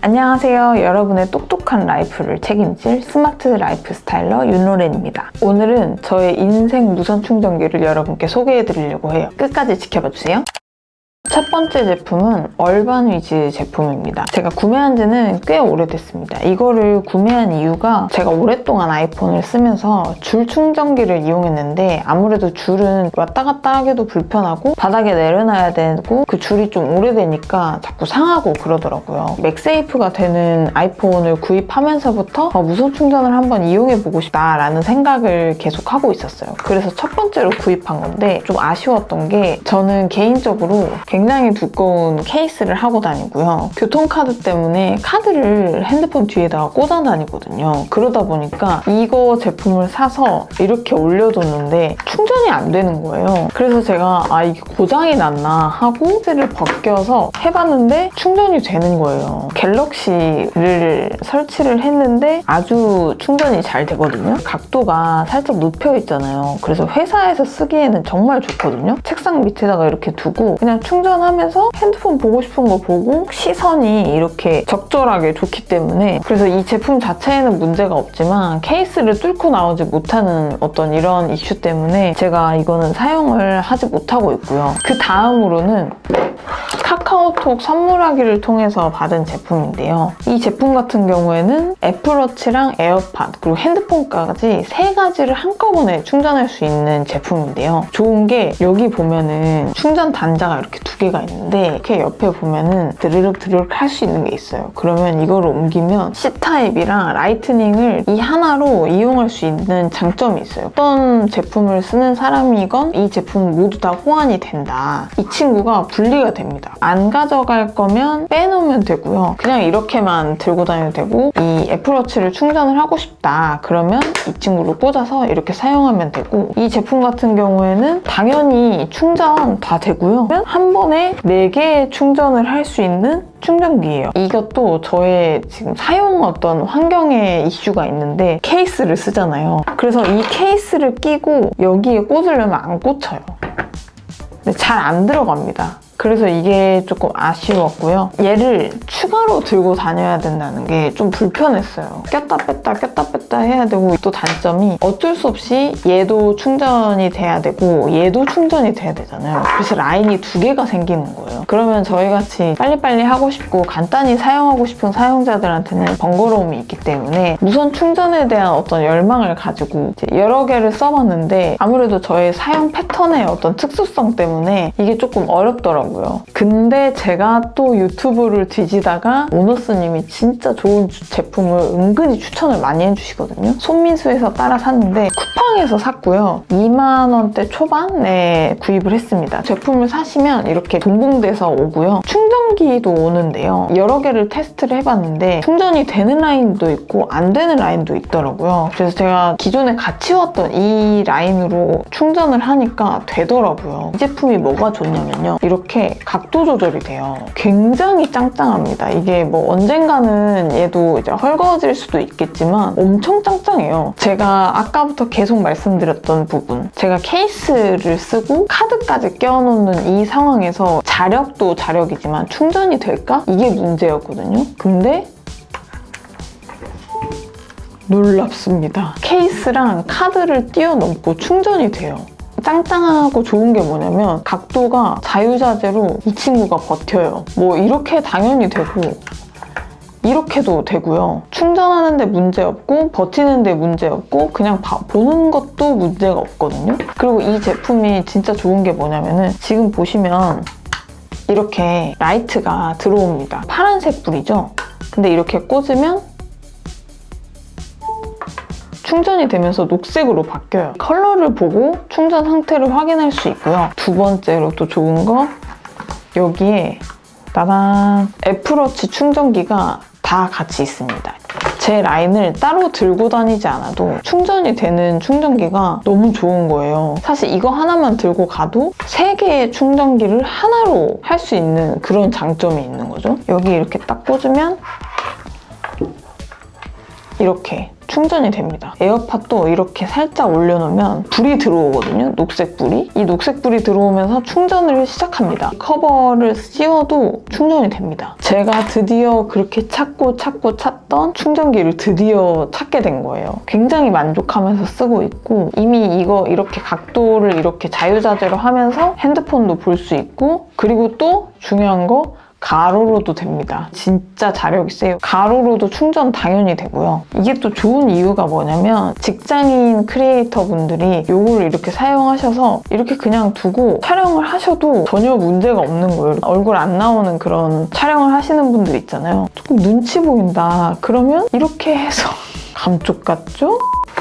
안녕하세요. 여러분의 똑똑한 라이프를 책임질 스마트 라이프 스타일러 윤로렌입니다. 오늘은 저의 인생 무선 충전기를 여러분께 소개해 드리려고 해요. 끝까지 지켜봐 주세요. 첫 번째 제품은 얼반 위즈 제품입니다. 제가 구매한 지는 꽤 오래됐습니다. 이거를 구매한 이유가 제가 오랫동안 아이폰을 쓰면서 줄 충전기를 이용했는데 아무래도 줄은 왔다 갔다 하기도 불편하고 바닥에 내려놔야 되고 그 줄이 좀 오래되니까 자꾸 상하고 그러더라고요. 맥세이프가 되는 아이폰을 구입하면서부터 어, 무선 충전을 한번 이용해보고 싶다라는 생각을 계속 하고 있었어요. 그래서 첫 번째로 구입한 건데 좀 아쉬웠던 게 저는 개인적으로 굉장히 두꺼운 케이스를 하고 다니고요. 교통카드 때문에 카드를 핸드폰 뒤에다가 꽂아 다니거든요. 그러다 보니까 이거 제품을 사서 이렇게 올려뒀는데 충전이 안 되는 거예요. 그래서 제가 아 이게 고장이 났나 하고 케이스를 벗겨서 해봤는데 충전이 되는 거예요. 갤럭시를 설치를 했는데 아주 충전이 잘 되거든요. 각도가 살짝 눕혀 있잖아요. 그래서 회사에서 쓰기에는 정말 좋거든요. 책상 밑에다가 이렇게 두고 그냥 충전 하면서 핸드폰 보고 싶은 거 보고 시선이 이렇게 적절하게 좋기 때문에 그래서 이 제품 자체에는 문제가 없지만 케이스를 뚫고 나오지 못하는 어떤 이런 이슈 때문에 제가 이거는 사용을 하지 못하고 있고요. 그 다음으로는 카카오톡 선물하기를 통해서 받은 제품인데요. 이 제품 같은 경우에는 애플워치랑 에어팟 그리고 핸드폰까지 세 가지를 한꺼번에 충전할 수 있는 제품인데요. 좋은 게 여기 보면은 충전 단자가 이렇게 두 개가 있는데 이렇게 옆에 보면은 드르륵 드르륵 할 수 있는 게 있어요. 그러면 이거를 옮기면 C타입이랑 라이트닝을 이 하나로 이용할 수 있는 장점이 있어요. 어떤 제품을 쓰는 사람이건 이 제품 모두 다 호환이 된다. 이 친구가 분리가 됩니다. 안 가져갈 거면 빼놓으면 되고요. 그냥 이렇게만 들고 다녀도 되고 이 애플워치를 충전을 하고 싶다. 그러면 이 친구를 꽂아서 이렇게 사용하면 되고 이 제품 같은 경우에는 당연히 충전 다 되고요. 한 번에 4개의 충전을 할 수 있는 충전기예요. 이것도 저의 지금 사용 어떤 환경에 이슈가 있는데 케이스를 쓰잖아요. 그래서 이 케이스를 끼고 여기에 꽂으려면 안 꽂혀요. 잘 안 들어갑니다. 그래서 이게 조금 아쉬웠고요. 얘를 추가로 들고 다녀야 된다는 게 좀 불편했어요. 꼈다 뺐다 꼈다 뺐다 해야 되고 또 단점이 어쩔 수 없이 얘도 충전이 돼야 되고 얘도 충전이 돼야 되잖아요. 그래서 라인이 두 개가 생기는 거예요. 그러면 저희같이 빨리빨리 하고 싶고 간단히 사용하고 싶은 사용자들한테는 번거로움이 있기 때문에 무선 충전에 대한 어떤 열망을 가지고 여러 개를 써봤는데 아무래도 저의 사용 패턴의 어떤 특수성 때문에 이게 조금 어렵더라고요. 근데 제가 또 유튜브를 뒤지다가 오너스님이 진짜 좋은 주- 제품을 은근히 추천을 많이 해주시거든요. 손민수에서 따라 샀는데 쿠팡에서 샀고요. 2만 원대 초반에 구입을 했습니다. 제품을 사시면 이렇게 동봉돼서 오고요. 충전기도 오는데요. 여러 개를 테스트를 해봤는데 충전이 되는 라인도 있고 안 되는 라인도 있더라고요. 그래서 제가 기존에 같이 왔던 이 라인으로 충전을 하니까 되더라고요. 이 제품이 뭐가 좋냐면요. 이렇게 각도 조절이 돼요. 굉장히 짱짱합니다. 이게 뭐 언젠가는 얘도 이제 헐거워질 수도 있겠지만 엄청 짱짱해요. 제가 아까부터 계속 말씀드렸던 부분. 제가 케이스를 쓰고 카드까지 껴놓는 이 상황에서 자력도 자력이지만 충전이 될까? 이게 문제였거든요. 근데 놀랍습니다. 케이스랑 카드를 뛰어넘고 충전이 돼요. 짱짱하고 좋은 게 뭐냐면 각도가 자유자재로 이 친구가 버텨요. 뭐 이렇게 당연히 되고 이렇게도 되고요. 충전하는데 문제 없고 버티는데 문제 없고 그냥 봐- 보는 것도 문제가 없거든요. 그리고 이 제품이 진짜 좋은 게 뭐냐면은 지금 보시면 이렇게 라이트가 들어옵니다. 파란색 불이죠. 근데 이렇게 꽂으면 충전이 되면서 녹색으로 바뀌어요. 컬러를 보고 충전 상태를 확인할 수 있고요. 두 번째로 또 좋은 거 여기에 따단 애플워치 충전기가 다 같이 있습니다. 제 라인을 따로 들고 다니지 않아도 충전이 되는 충전기가 너무 좋은 거예요. 사실 이거 하나만 들고 가도 세 개의 충전기를 하나로 할 수 있는 그런 장점이 있는 거죠. 여기 이렇게 딱 꽂으면 이렇게 충전이 됩니다. 에어팟도 이렇게 살짝 올려놓으면 불이 들어오거든요. 녹색 불이. 이 녹색 불이 들어오면서 충전을 시작합니다. 커버를 씌워도 충전이 됩니다. 제가 드디어 그렇게 찾고 찾고 찾던 충전기를 드디어 찾게 된 거예요. 굉장히 만족하면서 쓰고 있고 이미 이거 이렇게 각도를 이렇게 자유자재로 하면서 핸드폰도 볼 수 있고 그리고 또 중요한 거 가로로도 됩니다. 진짜 자력이 세요. 가로로도 충전 당연히 되고요. 이게 또 좋은 이유가 뭐냐면 직장인 크리에이터 분들이 이걸 이렇게 사용하셔서 이렇게 그냥 두고 촬영을 하셔도 전혀 문제가 없는 거예요. 얼굴 안 나오는 그런 촬영을 하시는 분들 있잖아요. 조금 눈치 보인다. 그러면 이렇게 해서 감쪽 같죠?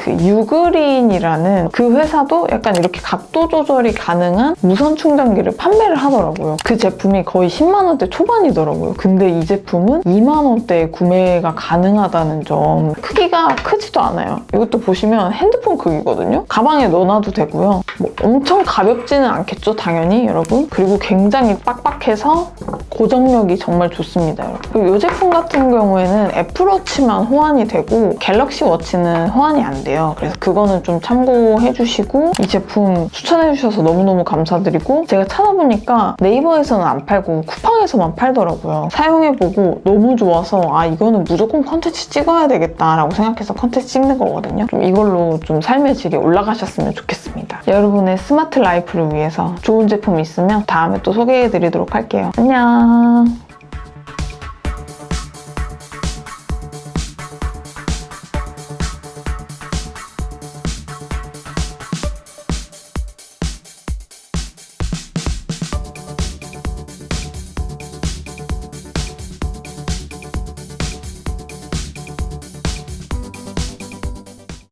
그 유그린이라는 그 회사도 약간 이렇게 각도 조절이 가능한 무선 충전기를 판매를 하더라고요. 그 제품이 거의 10만 원대 초반이더라고요. 근데 이 제품은 2만 원대에 구매가 가능하다는 점. 크기가 크지도 않아요. 이것도 보시면 핸드폰 크기거든요. 가방에 넣어놔도 되고요. 뭐 엄청 가볍지는 않겠죠, 당연히 여러분. 그리고 굉장히 빡빡해서 고정력이 정말 좋습니다, 여러분. 이 제품 같은 경우에는 애플워치만 호환이 되고 갤럭시 워치는 호환이 안 돼 요. 그래서 그거는 좀 참고해 주시고 이 제품 추천해 주셔서 너무너무 감사드리고 제가 찾아보니까 네이버에서는 안 팔고 쿠팡에서만 팔더라고요. 사용해보고 너무 좋아서 아 이거는 무조건 컨텐츠 찍어야 되겠다라고 생각해서 컨텐츠 찍는 거거든요. 좀 이걸로 좀 삶의 질이 올라가셨으면 좋겠습니다. 여러분의 스마트 라이프를 위해서 좋은 제품 있으면 다음에 또 소개해 드리도록 할게요. 안녕.